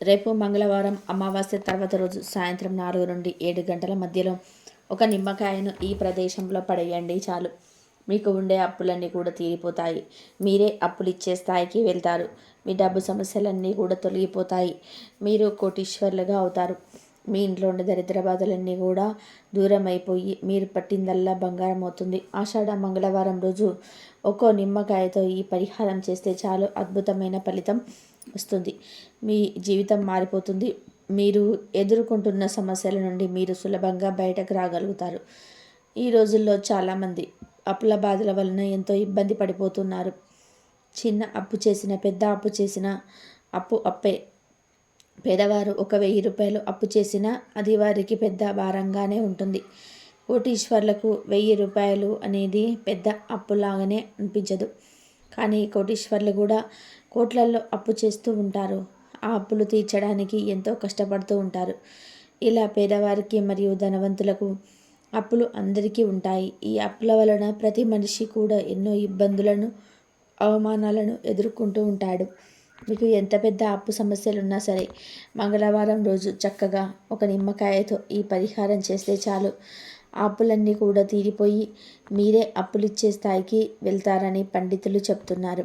రేపు మంగళవారం అమావాస్య తర్వాత రోజు సాయంత్రం నాలుగు నుండి ఏడు గంటల మధ్యలో ఒక నిమ్మకాయను ఈ ప్రదేశంలో పడేయండి చాలు. మీకు ఉండే అప్పులన్నీ కూడా తీరిపోతాయి. మీరే అప్పులు ఇచ్చే స్థాయికి వెళ్తారు. మీ డబ్బు సమస్యలన్నీ కూడా తొలగిపోతాయి. మీరు కోటీశ్వర్లుగా అవుతారు. మీ ఇంట్లో ఉండే దరిద్ర బాధలన్నీ కూడా దూరం అయిపోయి మీరు పట్టిందల్లా బంగారం అవుతుంది. ఆషాఢ మంగళవారం రోజు ఒక్కో నిమ్మకాయతో ఈ పరిహారం చేస్తే చాలు. అద్భుతమైన ఫలితం. వస్తుంది. మీ జీవితం మారిపోతుంది. మీరు ఎదుర్కొంటున్న సమస్యల నుండి మీరు సులభంగా బయటకు రాగలుగుతారు. ఈ రోజుల్లో చాలామంది అప్పుల బాధల వలన ఎంతో ఇబ్బంది పడిపోతున్నారు. చిన్న అప్పు చేసిన పెద్ద అప్పు చేసిన అప్పు అప్పే. పేదవారు ఒక వెయ్యి రూపాయలు అప్పు చేసినా అది వారికి పెద్ద భారంగానే ఉంటుంది. కోటీశ్వర్లకు వెయ్యి రూపాయలు అనేది పెద్ద అప్పులాగానే అనిపించదు. కానీ కోటీశ్వర్లు కూడా కోట్లల్లో అప్పు చేస్తూ ఉంటారు. ఆ అప్పులు తీర్చడానికి ఎంతో కష్టపడుతూ ఉంటారు. ఇలా పేదవారికి మరియు ధనవంతులకు అప్పులు అందరికీ ఉంటాయి. ఈ అప్పుల వలన ప్రతి మనిషి కూడా ఎన్నో ఇబ్బందులను అవమానాలను ఎదుర్కొంటూ ఉంటాడు. మీకు ఎంత పెద్ద అప్పు సమస్యలు ఉన్నా సరే మంగళవారం రోజు చక్కగా ఒక నిమ్మకాయతో ఈ పరిహారం చేస్తే చాలు. అప్పులన్నీ కూడా తీరిపోయి మీరే అప్పులిచ్చే స్థాయికి వెళ్తారని పండితులు చెప్తున్నారు.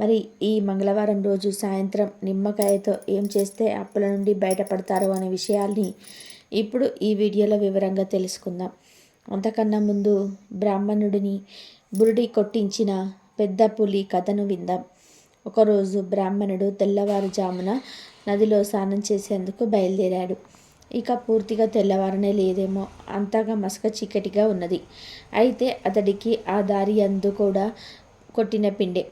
మరి ఈ మంగళవారం రోజు సాయంత్రం నిమ్మకాయతో ఏం చేస్తే అప్పుల నుండి బయటపడతారో అనే విషయాల్ని ఇప్పుడు ఈ వీడియోలో వివరంగా తెలుసుకుందాం. అంతకన్నా ముందు బ్రాహ్మణుడిని బురుడి కొట్టించిన పెద్ద పులి కథను విందాం. ఒకరోజు బ్రాహ్మణుడు తెల్లవారుజామున నదిలో స్నానం చేసేందుకు బయలుదేరాడు. ఇక పూర్తిగా తెల్లవారనే లేదేమో. అంతగా మసక చీకటిగా ఉన్నది. అయితే అతడికి ఆ దారి అందు కూడా కొట్టిన పిండే.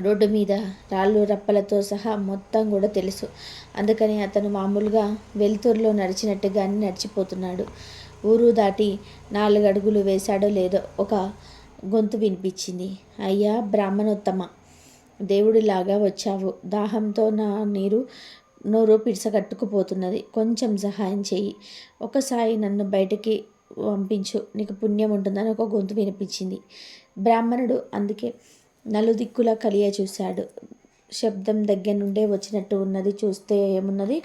రోడ్డు మీద రాళ్ళు రప్పలతో సహా మొత్తం కూడా తెలుసు. అందుకని అతను మామూలుగా వెలుతురులో నడిచినట్టుగానే నడిచిపోతున్నాడు. ఊరు దాటి నాలుగు అడుగులు వేశాడో లేదో ఒక గొంతు వినిపించింది. అయ్యా బ్రాహ్మణోత్తమ దేవుడిలాగా వచ్చావు. దాహంతో నా నీరు నోరు పిడిసగట్టుకుపోతున్నది కొంచెం సహాయం చేయి ఒకసారి నన్ను బయటికి పంపించు. నీకు పుణ్యం ఉంటుందని ఒక గొంతు వినిపించింది. బ్రాహ్మణుడు అందుకే నలుదిక్కులా కలియ చూశాడు. శబ్దం దగ్గర నుండే వచ్చినట్టు ఉన్నది. చూస్తే ఏమున్నది?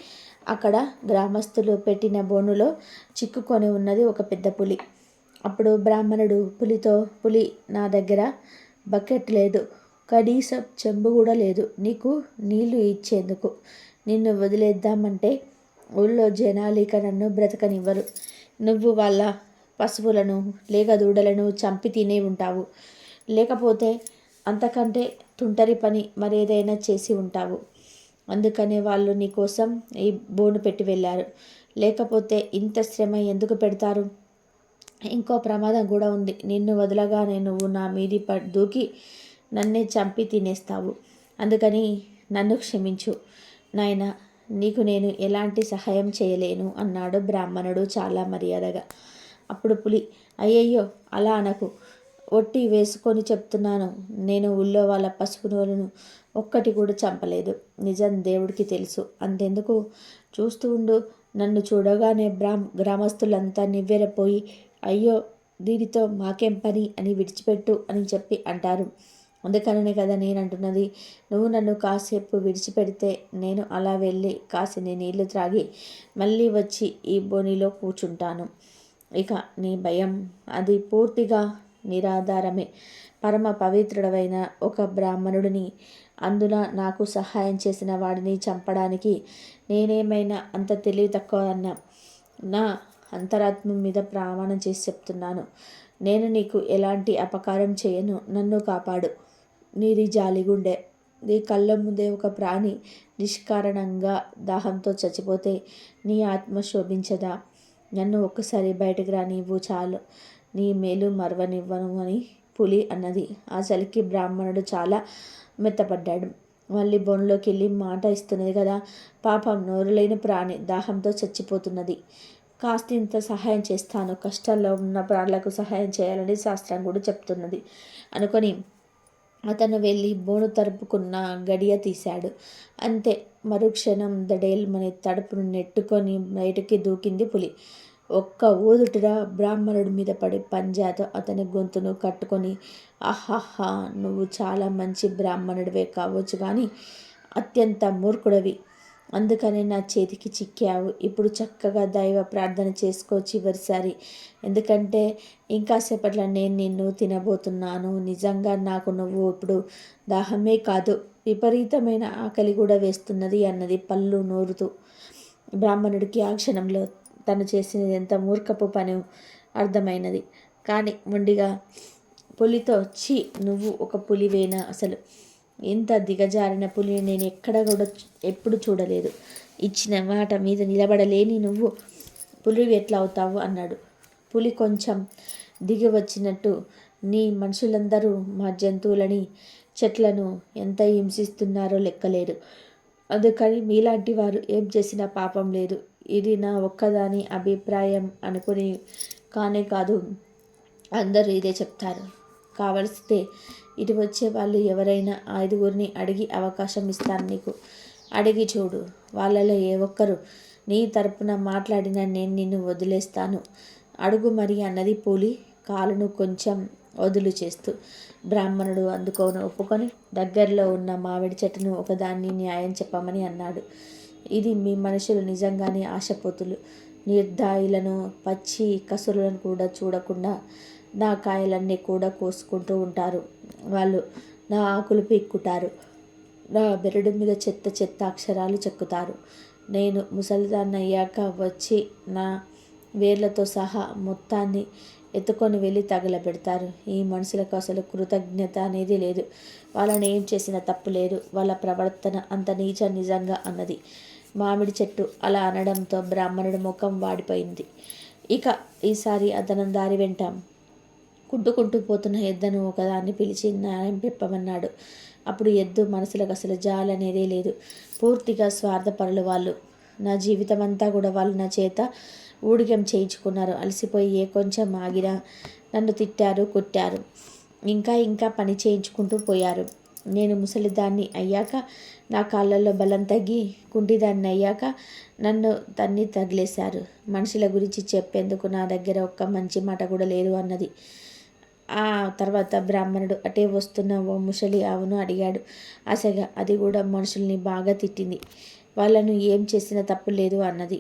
అక్కడ గ్రామస్తులు పెట్టిన బోనులో చిక్కుకొని ఉన్నది ఒక పెద్ద పులి. అప్పుడు బ్రాహ్మణుడు పులితో పులి నా దగ్గర బకెట్ లేదు. కనీసం చెంబు కూడా లేదు. నీకు నీళ్ళు ఇచ్చేందుకు నిన్ను వదిలేద్దామంటే ఊళ్ళో జనాలిక నన్ను బ్రతకనివ్వరు. నువ్వు వాళ్ళ పశువులను లేక దూడలను చంపి తినే ఉంటావు. లేకపోతే అంతకంటే తుంటరి పని మరేదైనా చేసి ఉంటావు. అందుకనే వాళ్ళు నీకోసం ఈ బోను పెట్టి వెళ్ళారు. లేకపోతే ఇంత శ్రమ ఎందుకు పెడతారు? ఇంకో ప్రమాదం కూడా ఉంది. నిన్ను వదలగానే నువ్వు నా మీది దూకి నన్నే చంపి తినేస్తావు. అందుకని నన్ను క్షమించు. నాయన నీకు నేను ఎలాంటి సహాయం చేయలేను అన్నాడు బ్రాహ్మణుడు చాలా మర్యాదగా. అప్పుడు పులి అయ్యయ్యో అలా అనకు. ఒట్టి వేసుకొని చెప్తున్నాను నేను ఊళ్ళో వాళ్ళ పసుపునోలను ఒక్కటి కూడా చంపలేదు. నిజం దేవుడికి తెలుసు. అంతెందుకు? చూస్తూ ఉండు. నన్ను చూడగానే బ్రాహ్మ గ్రామస్తులంతా నివ్వెరపోయి అయ్యో దీనితో మాకేం పని అని విడిచిపెట్టు అని చెప్పి అంటారు. అందుకనే కదా నేను అంటున్నది నువ్వు నన్ను కాసేపు విడిచిపెడితే నేను అలా వెళ్ళి కాసిని నీళ్ళు త్రాగి మళ్ళీ వచ్చి ఈ బోనిలో కూర్చుంటాను. ఇక నీ భయం అది పూర్తిగా నిరాధారమే. పరమ పవిత్రుడవైన ఒక బ్రాహ్మణుడిని అందున నాకు సహాయం చేసిన వాడిని చంపడానికి నేనేమైనా అంత తెలివి తక్కువ అన్నా నా అంతరాత్మ మీద ప్రమాణం చేసి చెప్తున్నాను. నేను నీకు ఎలాంటి అపకారం చేయను. నన్ను కాపాడు. నీది జాలిగుండె. నీ కళ్ళ ముందే ఒక ప్రాణి నిష్కారణంగా దాహంతో చచ్చిపోతే నీ ఆత్మ శోభించదా? నన్ను ఒక్కసారి బయటకు రానివ్వు చాలు. నీ మేలు మరవనివ్వను అని పులి అన్నది. ఆ చలికి బ్రాహ్మణుడు చాలా మెత్తపడ్డాడు. మళ్ళీ బొన్లోకి వెళ్ళి మాట ఇస్తున్నది కదా? పాపం నోరులేని ప్రాణి దాహంతో చచ్చిపోతున్నది. కాస్తింత సహాయం చేస్తాను. కష్టాల్లో ఉన్న ప్రాణులకు సహాయం చేయాలని శాస్త్రం కూడా చెప్తున్నది. అనుకొని అతను వెళ్ళి బోను తరుపుకున్న గడియ తీశాడు. అంతే మరుక్షణం దడేల్మని తడుపును నెట్టుకొని బయటికి దూకింది పులి. ఒక్క ఊదుటిరా బ్రాహ్మణుడి మీద పడి పంజాతో అతని గొంతును కట్టుకొని ఆహాహా నువ్వు చాలా మంచి బ్రాహ్మణుడివే కావచ్చు కానీ అత్యంత మూర్ఖుడవి. అందుకని నా చేతికి చిక్కావు. ఇప్పుడు చక్కగా దైవ ప్రార్థన చేసుకో చివరిసారి. ఎందుకంటే ఇంకాసేపట్లో నేను నిన్ను తినబోతున్నాను. నిజంగా నాకు నువ్వు ఇప్పుడు దాహమే కాదు విపరీతమైన ఆకలి కూడా వేస్తున్నది అన్నది పళ్ళు నూరుతూ బ్రాహ్మణుడికి ఆ క్షణంలో తను చేసినది ఎంత మూర్ఖపు పని అర్థమైనది. కానీ మొండిగా పులితో ఛీ నువ్వు ఒక పులివేనా అసలు? ఇంత దిగజారిన పులిని నేను ఎక్కడ కూడా ఎప్పుడు చూడలేదు. ఇచ్చిన మాట మీద నిలబడలేని నువ్వు. పులివి ఎట్లా అవుతావు? అన్నాడు. పులి కొంచెం దిగి వచ్చినట్టు నీ మనుషులందరూ మా జంతువులని చెట్లను ఎంత హింసిస్తున్నారో లెక్కలేరు. అందుకని మీలాంటి వారు ఏం చేసినా పాపం లేదు. ఇది నా ఒక్కదాని అభిప్రాయం అనుకుని కానే కాదు. అందరూ ఇదే చెప్తారు. కావలిస్తే ఇటు వచ్చే వాళ్ళు ఎవరైనా ఐదుగురిని అడిగి అవకాశం ఇస్తాను నీకు. అడిగి చూడు. వాళ్ళలో ఏ ఒక్కరు నీ తరపున మాట్లాడిన నేను నిన్ను వదిలేస్తాను. అడుగు మరి అన్నది పూలి కాలును కొంచెం వదులు చేస్తూ బ్రాహ్మణుడు అందుకోను ఒప్పుకొని దగ్గరలో ఉన్న మామిడి చెట్టును ఒకదాన్ని న్యాయం చెప్పమని అన్నాడు. ఇది మీ మనుషులు నిజంగానే ఆశపోతులు. నిర్దాయులను పచ్చి కసురులను కూడా చూడకుండా నా కాయలన్నీ కూడా కోసుకుంటూ ఉంటారు. వాళ్ళు నా ఆకులు పీక్కుంటారు నా బెరడు మీద చెత్త చెత్త అక్షరాలు చెక్కుతారు. నేను ముసలిదాన్ని అయ్యాక వచ్చి నా వేర్లతో సహా మొత్తాన్ని ఎత్తుకొని వెళ్ళి తగలబెడతారు. ఈ మనుషులకు అసలు కృతజ్ఞత అనేది లేదు. వాళ్ళని ఏం చేసిన తప్పు లేదు. వాళ్ళ ప్రవర్తన అంత నీచ నిజంగా అన్నది. మామిడి చెట్టు అలా అనడంతో బ్రాహ్మణుడి ముఖం వాడిపోయింది. ఇక ఈసారి అతను దారి వెంటాం. కుంటుకుంటూ పోతున్న ఎద్దను ఒకదాన్ని పిలిచి న్యాయం పెప్పమన్నాడు అప్పుడు ఎద్దు మనసులకు అసలు జాలి అనేదే లేదు. పూర్తిగా స్వార్థపరులు వాళ్ళు. నా జీవితం అంతా కూడా వాళ్ళు నా చేత ఊడిగం చేయించుకున్నారు. అలసిపోయి ఏ కొంచెం ఆగినా నన్ను తిట్టారు కొట్టారు. ఇంకా ఇంకా పని చేయించుకుంటూ పోయారు. నేను ముసలిదాన్ని అయ్యాక నా కాళ్ళల్లో బలం తగ్గి కుంటిదాన్ని అయ్యాక నన్ను తన్ని తగిలేశారు. మనుషుల గురించి చెప్పేందుకు నా దగ్గర ఒక్క మంచి మాట కూడా లేదు అన్నది. ఆ తర్వాత బ్రాహ్మణుడు అటే వస్తున్న ఓ ముసలి ఆవును? అడిగాడు. అసగా అది కూడా మనుషుల్ని బాగా తిట్టింది. వాళ్ళను ఏం చేసినా తప్పు లేదు అన్నది.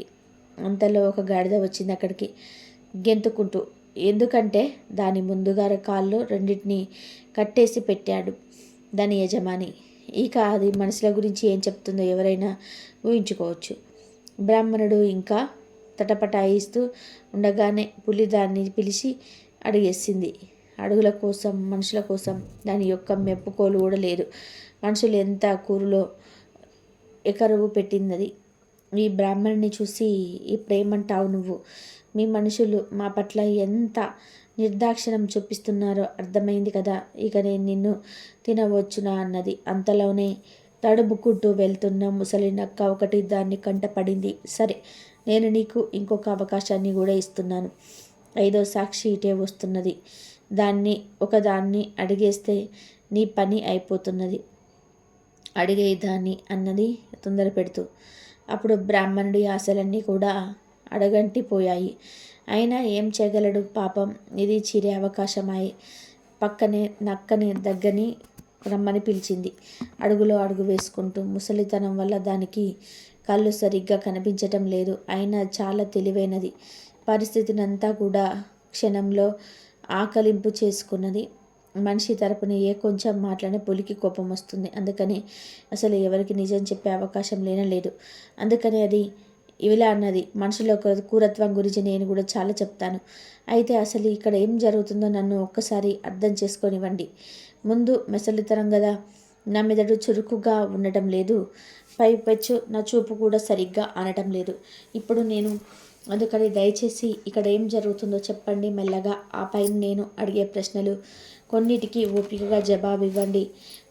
అంతలో ఒక గాడిద వచ్చింది అక్కడికి. గెంతుకుంటూ ఎందుకంటే దాని ముందుగా కాళ్ళు రెండింటినీ కట్టేసి పెట్టాడు దాని యజమాని. ఇక అది మనుషుల గురించి ఏం చెప్తుందో ఎవరైనా ఊహించుకోవచ్చు బ్రాహ్మణుడు ఇంకా తటపటాయిస్తూ ఉండగానే పులి దాన్ని పిలిచి అడిగేసింది. అడుగుల కోసం మనుషుల కోసం దాని యొక్క మెప్పుకోలు కూడా లేదు. మనుషులు ఎంత కూరులో ఎకరువు పెట్టింది ఈ బ్రాహ్మణుని చూసి ఈ ప్రేమంటావు నువ్వు? మీ మనుషులు మా పట్ల ఎంత నిర్దాక్షిణం చూపిస్తున్నారో అర్థమైంది కదా? ఇక నేను నిన్ను తినవచ్చునా అన్నది. అంతలోనే తడుముకుంటూ వెళ్తున్న ముసలి నక్క ఒకటి దాన్ని కంటపడింది సరే నేను నీకు ఇంకొక అవకాశాన్ని కూడా ఇస్తున్నాను. ఐదో సాక్షి ఇటే వస్తున్నది. దాన్ని ఒకదాన్ని అడిగేస్తే నీ పని అయిపోతున్నది. అడిగే దాన్ని అన్నది తొందర పెడుతూ. అప్పుడు బ్రాహ్మణుడి ఆశలన్నీ కూడా అడగంటిపోయాయి. అయినా ఏం చేయగలడు పాపం? ఇది చిరే అవకాశమాయి. పక్కనే నక్కని దగ్గని రమ్మని పిలిచింది. అడుగులో అడుగు వేసుకుంటూ ముసలితనం వల్ల దానికి కళ్ళు సరిగ్గా కనిపించటం లేదు. అయినా చాలా తెలివైనది. పరిస్థితిని అంతా కూడా క్షణంలో ఆకలింపు చేసుకున్నది. మనిషి తరపున ఏ కొంచెం మాట్లాడిన పులికి కోపం వస్తుంది. అందుకని అసలు ఎవరికి నిజం చెప్పే అవకాశం లేనలేదు. అందుకని అది ఇలా అన్నది. మనుషుల కూరత్వం గురించి నేను కూడా చాలా చెప్తాను. అయితే అసలు ఇక్కడ ఏం జరుగుతుందో నన్ను ఒక్కసారి అర్థం చేసుకొనివ్వండి. ముందు మెసలితరం కదా. నా మెదడు చురుకుగా ఉండటం లేదు. పైపెచ్చు నా చూపు కూడా సరిగ్గా అనటం లేదు. ఇప్పుడు నేను అందుకని దయచేసి ఇక్కడ ఏం జరుగుతుందో చెప్పండి మెల్లగా. ఆ పైన నేను అడిగే ప్రశ్నలు కొన్నిటికి ఓపికగా జవాబు ఇవ్వండి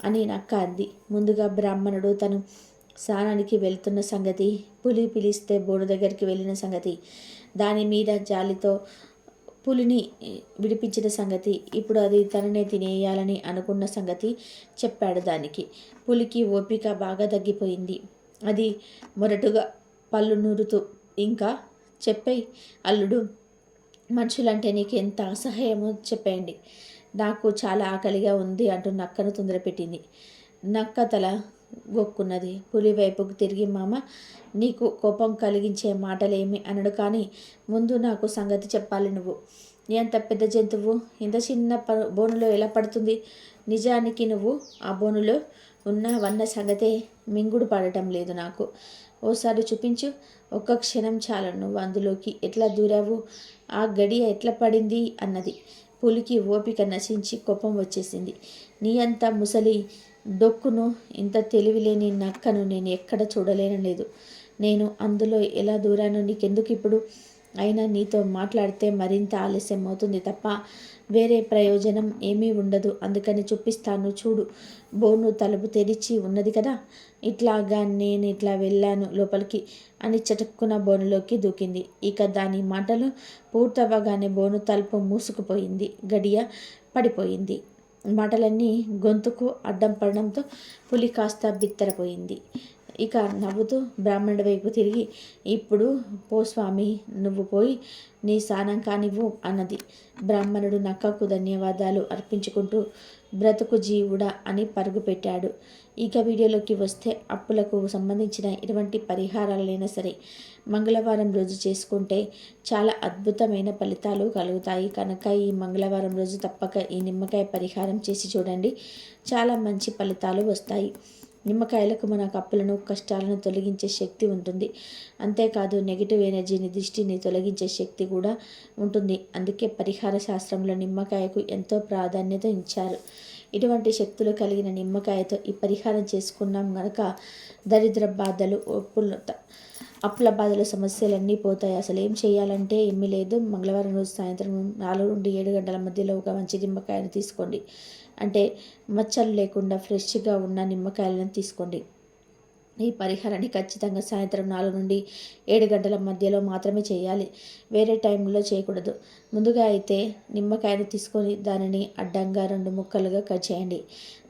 అని నక్క అంది. ముందుగా బ్రాహ్మణుడు తను స్నానానికి వెళ్తున్న సంగతి పులి పిలిస్తే బోర్డు దగ్గరికి వెళ్ళిన సంగతి దాని మీద జాలితో పులిని విడిపించిన సంగతి ఇప్పుడు అది తననే తినేయాలని అనుకున్న సంగతి చెప్పాడు దానికి. పులికి ఓపిక బాగా తగ్గిపోయింది. అది మొరటుగా పళ్ళు నూరుతూ ఇంకా చెప్పేయి. అల్లుడు మనుషులంటే నీకు ఎంత అసహాయమో చెప్పేయండి. నాకు చాలా ఆకలిగా ఉంది అంటూ నక్కను తొందరపెట్టింది నక్క తల గొక్కున్నది. పులి వైపుకు తిరిగి మామ నీకు కోపం కలిగించే మాటలేమి అనడు కానీ ముందు నాకు సంగతి చెప్పాలి నువ్వు. ఎంత పెద్ద జంతువు ఇంత చిన్న ప బోనులో ఎలా పడుతుంది? నిజానికి నువ్వు ఆ బోనులో ఉన్న వన్న సంగతే మింగుడు పడటం లేదు నాకు. ఓసారి చూపించు ఒక్క క్షణం చాలు నువ్వు అందులోకి ఎట్లా దూరావు? ఆ గడియ ఎట్లా పడింది? అన్నది. పులికి ఓపిక నశించి కోపం వచ్చేసింది. నీ అంత ముసలి డొక్కును ఇంత తెలివిలేని నక్కను నేను ఎక్కడ చూడలేను లేదు. నేను అందులో ఎలా దూరాను నీకెందుకు ఇప్పుడు? అయినా నీతో మాట్లాడితే మరింత ఆలస్యం అవుతుంది తప్ప వేరే ప్రయోజనం ఏమీ ఉండదు. అందుకని చూపిస్తాను చూడు. బోను తలుపు తెరిచి ఉన్నది కదా? ఇట్లాగా నేను ఇట్లా వెళ్ళాను లోపలికి అని చటుక్కున బోనులోకి దూకింది. ఇక దాని మాటలు పూర్తవ్వగానే బోను తలుపు మూసుకుపోయింది. గడియ పడిపోయింది. మాటలన్నీ గొంతుకు అడ్డం పడడంతో పులి కాస్త బిత్తరపోయింది. ఇక నవ్వుతూ బ్రాహ్మణుడి వైపు తిరిగి ఇప్పుడు పో స్వామి నువ్వు పోయి నీ స్నానం కానివ్వు అన్నది. బ్రాహ్మణుడు నక్కకు ధన్యవాదాలు అర్పించుకుంటూ బ్రతుకు జీవుడా అని పరుగు పెట్టాడు. ఇక వీడియోలోకి వస్తే అప్పులకు సంబంధించిన ఎటువంటి పరిహారాలైనా సరే మంగళవారం రోజు చేసుకుంటే చాలా అద్భుతమైన ఫలితాలు కలుగుతాయి. కనుక ఈ మంగళవారం రోజు తప్పక ఈ నిమ్మకాయ పరిహారం చేసి చూడండి. చాలా మంచి ఫలితాలు వస్తాయి. నిమ్మకాయలకు మన కప్పులను కష్టాలను తొలగించే శక్తి ఉంటుంది. అంతేకాదు నెగిటివ్ ఎనర్జీని దృష్టిని తొలగించే శక్తి కూడా ఉంటుంది. అందుకే పరిహార శాస్త్రంలో నిమ్మకాయకు ఎంతో ప్రాధాన్యత ఇచ్చారు. ఇటువంటి శక్తులు కలిగిన నిమ్మకాయతో ఈ పరిహారం చేసుకున్నాం గనక దరిద్ర బాధలు ఒప్పులు అప్పుల బాధల సమస్యలన్నీ పోతాయి. అసలు ఏం చేయాలంటే ఏమీ లేదు. మంగళవారం రోజు సాయంత్రం నాలుగు నుండి ఏడు గంటల మధ్యలో ఒక మంచి నిమ్మకాయను తీసుకోండి. అంటే మచ్చలు లేకుండా ఫ్రెష్గా ఉన్న నిమ్మకాయలను తీసుకోండి. ఈ పరిహారాన్ని ఖచ్చితంగా సాయంత్రం నాలుగు నుండి ఏడు గంటల మధ్యలో మాత్రమే చేయాలి. వేరే టైంలో చేయకూడదు. ముందుగా అయితే నిమ్మకాయను తీసుకొని దానిని అడ్డంగా రెండు ముక్కలుగా కట్ చేయండి.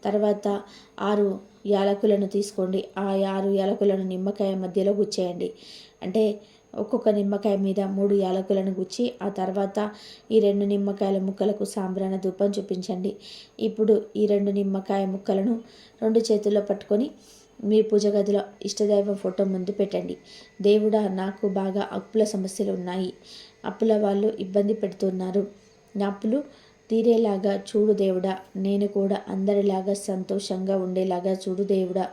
తర్వాత ఆరు యాలకులను తీసుకోండి. ఆ ఆరు యాలకులను నిమ్మకాయ మధ్యలో గుచ్చేయండి. అంటే ఒక్కొక్క నిమ్మకాయ మీద మూడు యాలకులను గుచ్చి ఆ తర్వాత ఈ రెండు నిమ్మకాయల ముక్కలకు సాంబ్రాణ ధూపం చూపించండి. ఇప్పుడు ఈ రెండు నిమ్మకాయ ముక్కలను రెండు చేతుల్లో పట్టుకొని మీ పూజ గదిలో ఇష్టదైవం ఫోటో ముందు పెట్టండి. దేవుడా నాకు బాగా అప్పుల సమస్యలు ఉన్నాయి. అప్పుల వాళ్ళు ఇబ్బంది పెడుతున్నారు. నా అప్పులు తీరేలాగా చూడు దేవుడా నేను కూడా అందరిలాగా సంతోషంగా ఉండేలాగా చూడు దేవుడా.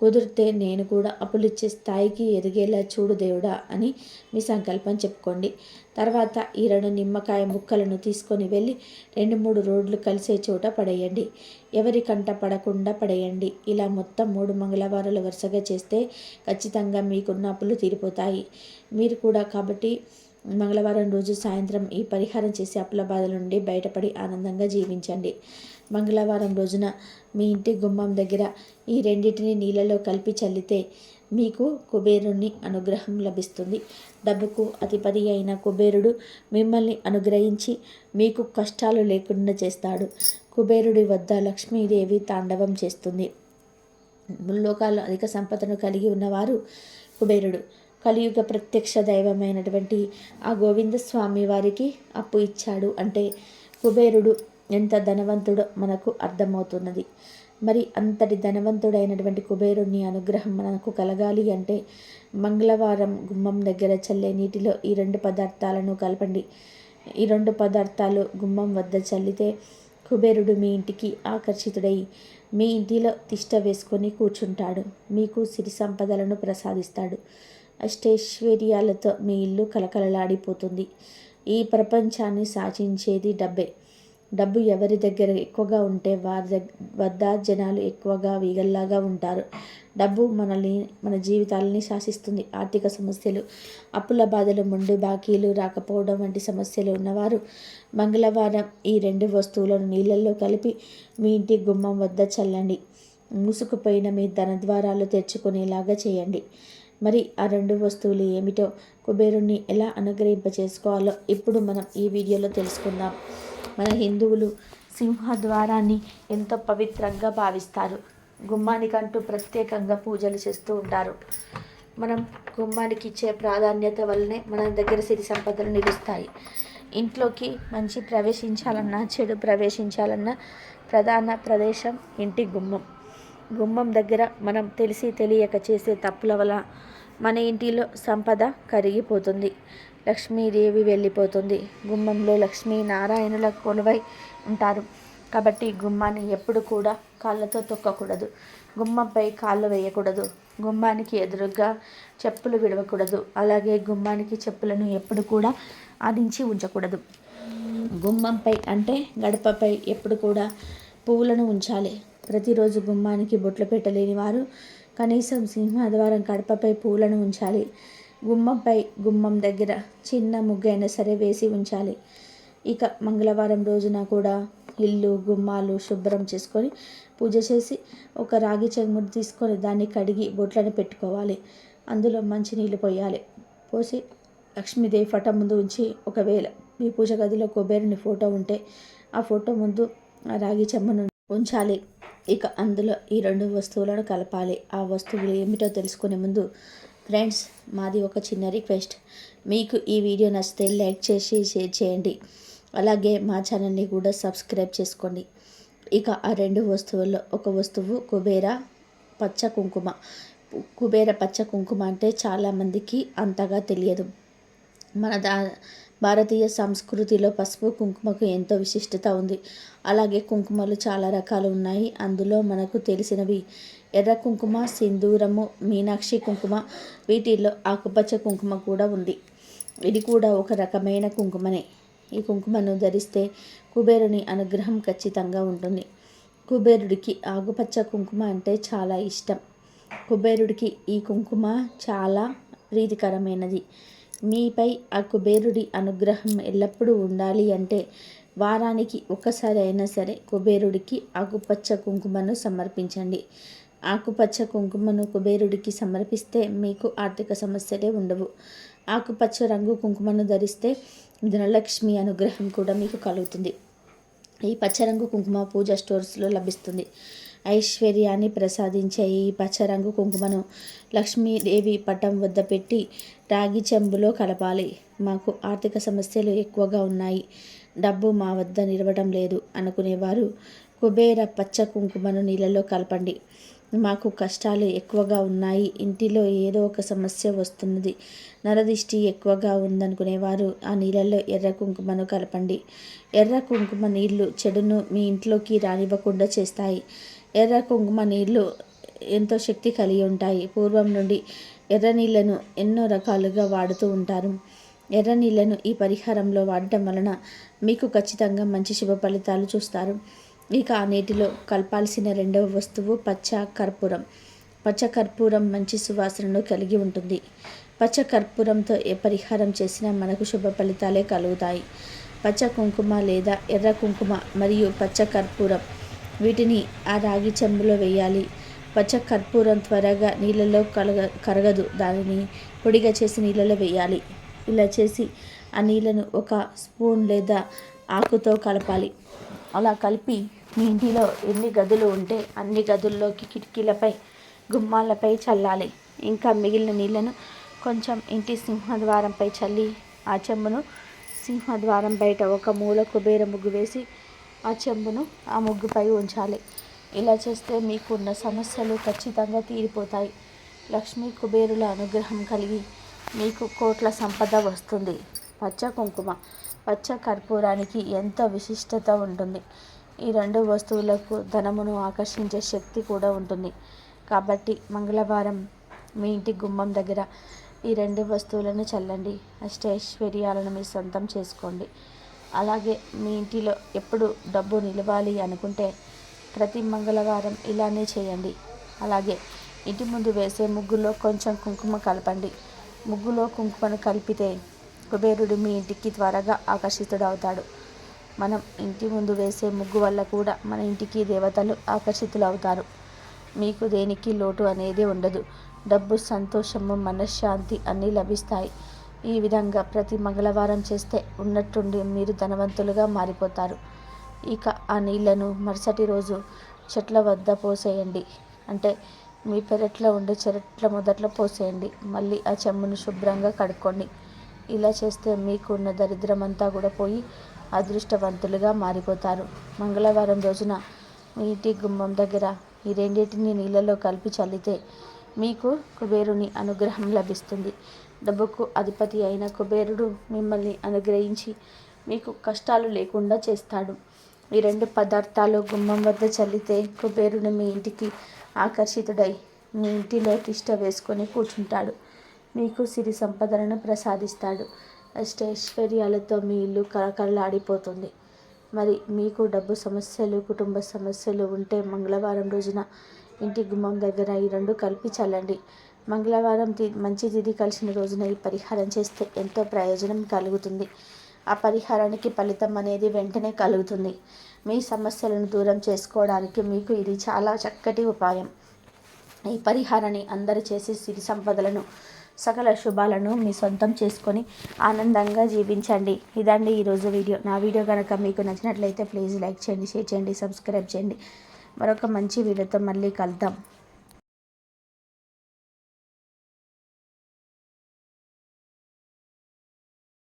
కుదిరితే నేను కూడా అప్పులిచ్చే స్థాయికి ఎదిగేలా చూడు దేవుడా అని మీ సంకల్పం చెప్పుకోండి. తర్వాత ఈ రెండు నిమ్మకాయ ముక్కలను తీసుకొని వెళ్ళి రెండు మూడు రోడ్లు కలిసే చోట పడేయండి. ఎవరి కంట పడకుండా పడేయండి. ఇలా మొత్తం మూడు మంగళవారాలు వరుసగా చేస్తే ఖచ్చితంగా మీకున్న అప్పులు తీరిపోతాయి. మీరు కూడా కాబట్టి మంగళవారం రోజు సాయంత్రం ఈ పరిహారం చేసి అప్పుల బాధల నుండి బయటపడి ఆనందంగా జీవించండి. మంగళవారం రోజున మీ ఇంటి గుమ్మం దగ్గర ఈ రెండింటిని నీళ్ళలో కలిపి చల్లితే మీకు కుబేరుణ్ణి అనుగ్రహం లభిస్తుంది. డబ్బుకు అధిపతి అయిన కుబేరుడు మిమ్మల్ని అనుగ్రహించి మీకు కష్టాలు లేకుండా చేస్తాడు. కుబేరుడి వద్ద లక్ష్మీదేవి తాండవం చేస్తుంది. ముల్లోకాల్లో అధిక సంపదను కలిగి ఉన్నవారు కుబేరుడు. కలియుగ ప్రత్యక్ష దైవమైనటువంటి ఆ గోవింద స్వామి వారికి అప్పు ఇచ్చాడు అంటే కుబేరుడు ఎంత ధనవంతుడో మనకు అర్థమవుతున్నది. మరి అంతటి ధనవంతుడైనటువంటి కుబేరుని అనుగ్రహం మనకు కలగాలి అంటే మంగళవారం గుమ్మం దగ్గర చల్లే నీటిలో ఈ రెండు పదార్థాలను కలపండి. ఈ రెండు పదార్థాలు గుమ్మం వద్ద చల్లితే కుబేరుడు మీ ఇంటికి ఆకర్షితుడై మీ ఇంటిలో తిష్ట వేసుకొని కూర్చుంటాడు. మీకు సిరి సంపదలను ప్రసాదిస్తాడు. అష్టైశ్వర్యాలతో మీ ఇల్లు కలకలలాడిపోతుంది ఈ ప్రపంచాన్ని సాధించేది డబ్బే. డబ్బు ఎవరి దగ్గర ఎక్కువగా ఉంటే వారి దగ్గ వద్ద జనాలు ఎక్కువగా వీగల్లాగా ఉంటారు. డబ్బు మనల్ని మన జీవితాలని శాసిస్తుంది. ఆర్థిక సమస్యలు అప్పుల బాధలు ముందు బాకీలు రాకపోవడం వంటి సమస్యలు ఉన్నవారు మంగళవారం ఈ రెండు వస్తువులను నీళ్ళల్లో కలిపి మీ ఇంటి గుమ్మం వద్ద చల్లండి. మూసుకుపోయిన మీ ధనద్వారాలు తెచ్చుకునేలాగా తెరుచుకునేలాగా చేయండి. మరి ఆ రెండు వస్తువులు ఏమిటో కుబేరుణ్ణి ఎలా అనుగ్రహింప చేసుకోవాలో ఇప్పుడు మనం ఈ వీడియోలో తెలుసుకుందాం. మన హిందువులు సింహద్వారాన్ని ఎంతో పవిత్రంగా భావిస్తారు. గుమ్మానికంటూ ప్రత్యేకంగా పూజలు చేస్తూ ఉంటారు. మనం గుమ్మానికి ఇచ్చే ప్రాధాన్యత వల్లనే మన దగ్గర సిరి సంపదలు నిలుస్తాయి. ఇంట్లోకి మంచి ప్రవేశించాలన్నా చెడు ప్రవేశించాలన్నా ప్రధాన ప్రదేశం ఇంటి గుమ్మం. గుమ్మం దగ్గర మనం తెలిసి తెలియక చేసే తప్పుల వల్ల మన ఇంటిలో సంపద కరిగిపోతుంది. లక్ష్మీదేవి వెళ్ళిపోతుంది. గుమ్మంలో లక్ష్మీ నారాయణుల కొలువై ఉంటారు. కాబట్టి గుమ్మాన్ని ఎప్పుడు కూడా కాళ్ళతో తొక్కకూడదు. గుమ్మంపై కాళ్ళు వేయకూడదు. గుమ్మానికి ఎదురుగా చెప్పులు విడవకూడదు. అలాగే గుమ్మానికి చెప్పులను ఎప్పుడు కూడా ఆదించి ఉంచకూడదు. గుమ్మంపై అంటే గడపపై ఎప్పుడు కూడా పువ్వులను ఉంచాలి. ప్రతిరోజు గుమ్మానికి బొట్లు పెట్టలేని వారు కనీసం సింహద్వారం గడపపై పువ్వులను ఉంచాలి. గుమ్మంపై గుమ్మం దగ్గర చిన్న ముగ్గైనా సరే వేసి ఉంచాలి. ఇక మంగళవారం రోజున కూడా ఇల్లు గుమ్మాలు శుభ్రం చేసుకొని పూజ చేసి ఒక రాగి చెంగుడు తీసుకొని దాన్ని కడిగి బొట్లను పెట్టుకోవాలి. అందులో మంచి నీళ్ళు పోయాలి. పోసి లక్ష్మీదేవి ఫటం ముందు ఉంచి ఒకవేళ మీ పూజ గదిలో కుబేరుని ఫోటో ఉంటే ఆ ఫోటో ముందు ఆ రాగి చెమ్మను ఉంచాలి. ఇక అందులో ఈ రెండు వస్తువులను కలపాలి. ఆ వస్తువులు ఏమిటో తెలుసుకునే ముందు ఫ్రెండ్స్ మాది ఒక చిన్న రిక్వెస్ట్ మీకు ఈ వీడియో నచ్చితే లైక్ చేసి షేర్ చేయండి. అలాగే మా ఛానల్ని కూడా సబ్స్క్రైబ్ చేసుకోండి. ఇక ఆ రెండు వస్తువుల్లో ఒక వస్తువు కుబేర పచ్చ కుంకుమ. కుబేర పచ్చ కుంకుమ అంటే చాలామందికి అంతగా తెలియదు. మన దా భారతీయ సంస్కృతిలో పసుపు కుంకుమకు ఎంతో విశిష్టత ఉంది. అలాగే కుంకుమలు చాలా రకాలు ఉన్నాయి. అందులో మనకు తెలిసినవి ఎర్ర కుంకుమ సింధూరము మీనాక్షి కుంకుమ వీటిల్లో ఆకుపచ్చ కుంకుమ కూడా ఉంది. ఇది కూడా ఒక రకమైన కుంకుమనే. ఈ కుంకుమను ధరిస్తే కుబేరుని అనుగ్రహం ఖచ్చితంగా ఉంటుంది. కుబేరుడికి ఆకుపచ్చ కుంకుమ అంటే చాలా ఇష్టం. కుబేరుడికి ఈ కుంకుమ చాలా ప్రీతికరమైనది. మీపై ఆ కుబేరుడి అనుగ్రహం ఎల్లప్పుడూ ఉండాలి అంటే వారానికి ఒక్కసారి అయినా సరే కుబేరుడికి ఆకుపచ్చ కుంకుమను సమర్పించండి. ఆకుపచ్చ కుంకుమను కుబేరుడికి సమర్పిస్తే మీకు ఆర్థిక సమస్యలే ఉండవు. ఆకుపచ్చ రంగు కుంకుమను ధరిస్తే ధనలక్ష్మి అనుగ్రహం కూడా మీకు కలుగుతుంది. ఈ పచ్చరంగు కుంకుమ పూజ స్టోర్స్లో లభిస్తుంది. ఐశ్వర్యాన్ని ప్రసాదించే ఈ పచ్చరంగు కుంకుమను లక్ష్మీదేవి పటం వద్ద పెట్టి రాగి చెంబులో కలపాలి. మాకు ఆర్థిక సమస్యలు ఎక్కువగా ఉన్నాయి. డబ్బు మా వద్ద నిలవడం లేదు అనుకునేవారు. కుబేర పచ్చ కుంకుమను నీళ్ళలో కలపండి. మాకు కష్టాలు ఎక్కువగా ఉన్నాయి. ఇంటిలో ఏదో ఒక సమస్య వస్తున్నది. నరదిష్టి ఎక్కువగా ఉందనుకునేవారు. ఆ నీళ్ళల్లో ఎర్ర కుంకుమను కలపండి. ఎర్ర కుంకుమ నీళ్ళు చెడును మీ ఇంట్లోకి రానివ్వకుండా చేస్తాయి. ఎర్ర కుంకుమ నీళ్ళు ఎంతో శక్తి కలిగి ఉంటాయి. పూర్వం నుండి ఎర్ర నీళ్ళను ఎన్నో రకాలుగా వాడుతూ ఉంటారు. ఎర్ర నీళ్ళను ఈ పరిహారంలో వాడటం వలన మీకు ఖచ్చితంగా మంచి శుభ ఫలితాలు చూస్తారు. ఇక ఆ నీటిలో కలపాల్సిన రెండవ వస్తువు పచ్చ కర్పూరం పచ్చ కర్పూరం మంచి సువాసనను కలిగి ఉంటుంది. పచ్చ కర్పూరంతో ఏ పరిహారం చేసినా మనకు శుభ ఫలితాలే కలుగుతాయి. పచ్చ కుంకుమ లేదా ఎర్ర కుంకుమ మరియు పచ్చ కర్పూరం వీటిని ఆ రాగి చెంబులో వేయాలి. పచ్చ కర్పూరం త్వరగా నీళ్ళలో కలగ కరగదు. దానిని పొడిగా చేసి నీళ్ళలో వేయాలి. ఇలా చేసి ఆ నీళ్ళను ఒక స్పూన్ లేదా ఆకుతో కలపాలి. అలా కలిపి మీ ఇంటిలో ఎన్ని గదులు ఉంటే అన్ని గదుల్లోకి కిటికీలపై గుమ్మాలపై చల్లాలి. ఇంకా మిగిలిన నీళ్ళను కొంచెం ఇంటి సింహద్వారంపై చల్లి ఆ చెంబును సింహద్వారం బయట ఒక మూల కుబేర ముగ్గు వేసి ఆ చెంబును ఆ ముగ్గుపై ఉంచాలి. ఇలా చేస్తే మీకున్న సమస్యలు ఖచ్చితంగా తీరిపోతాయి. లక్ష్మీ కుబేరుల అనుగ్రహం కలిగి మీకు కోట్ల సంపద వస్తుంది. పచ్చ కుంకుమ పచ్చ కర్పూరానికి ఎంతో విశిష్టత ఉంటుంది? ఈ రెండు వస్తువులకు ధనమును ఆకర్షించే శక్తి కూడా ఉంటుంది. కాబట్టి మంగళవారం మీ ఇంటి గుమ్మం దగ్గర ఈ రెండు వస్తువులను చల్లండి. అష్టైశ్వర్యాలను మీ సొంతం చేసుకోండి. అలాగే మీ ఇంటిలో ఎప్పుడు డబ్బు నిలవాలి అనుకుంటే ప్రతి మంగళవారం ఇలానే చేయండి. అలాగే ఇంటి ముందు వేసే ముగ్గులో కొంచెం కుంకుమ కలపండి. ముగ్గులో కుంకుమను కలిపితే కుబేరుడు మీ ఇంటికి త్వరగా ఆకర్షితుడవుతాడు. మనం ఇంటి ముందు వేసే ముగ్గు వల్ల కూడా మన ఇంటికి దేవతలు ఆకర్షితులు అవుతారు మీకు దేనికి లోటు అనేది ఉండదు. డబ్బు సంతోషము మనశ్శాంతి అన్నీ లభిస్తాయి. ఈ విధంగా ప్రతి మంగళవారం చేస్తే ఉన్నట్టుండి మీరు ధనవంతులుగా మారిపోతారు. ఇక ఆ నీళ్ళను మరుసటి రోజు చెట్ల వద్ద పోసేయండి. అంటే మీ పెరట్లో ఉండే చెట్ల మొదట్లో పోసేయండి. మళ్ళీ ఆ చెమ్మును శుభ్రంగా కడుక్కోండి. ఇలా చేస్తే మీకున్న దరిద్రమంతా కూడా పోయి అదృష్టవంతులుగా మారిపోతారు. మంగళవారం రోజున మీ ఇంటి గుమ్మం దగ్గర ఈ రెండింటిని నీళ్ళలో కలిపి చల్లితే మీకు కుబేరుని అనుగ్రహం లభిస్తుంది. డబ్బుకు అధిపతి అయిన కుబేరుడు మిమ్మల్ని అనుగ్రహించి మీకు కష్టాలు లేకుండా చేస్తాడు. ఈ రెండు పదార్థాలు గుమ్మం వద్ద చల్లితే కుబేరుడు మీ ఇంటికి ఆకర్షితుడై మీ ఇంటిలో తిష్ట వేసుకొని కూర్చుంటాడు. మీకు సిరి సంపదలను ప్రసాదిస్తాడు. అష్టైశ్వర్యాలతో మీ ఇల్లు కరకరలాడిపోతుంది మరి మీకు డబ్బు సమస్యలు కుటుంబ సమస్యలు ఉంటే మంగళవారం రోజున ఇంటి గుమ్మం దగ్గర ఈ రెండు కలిపి చల్లండి. మంగళవారం మంచి తిథి కలిసిన రోజున ఈ పరిహారం చేస్తే ఎంతో ప్రయోజనం కలుగుతుంది. ఆ పరిహారానికి ఫలితం అనేది వెంటనే కలుగుతుంది. మీ సమస్యలను దూరం చేసుకోవడానికి మీకు ఇది చాలా చక్కటి ఉపాయం. ఈ పరిహారాన్ని అందరు చేసి సిరి సంపదలను సకల శుభాలను మీ సొంతం చేసుకొని ఆనందంగా జీవించండి. ఇదండి ఈరోజు వీడియో. నా వీడియో కనుక మీకు నచ్చినట్లయితే ప్లీజ్ లైక్ చేయండి షేర్ చేయండి సబ్స్క్రైబ్ చేయండి. మరొక మంచి వీడియోతో మళ్ళీ కలుద్దాం.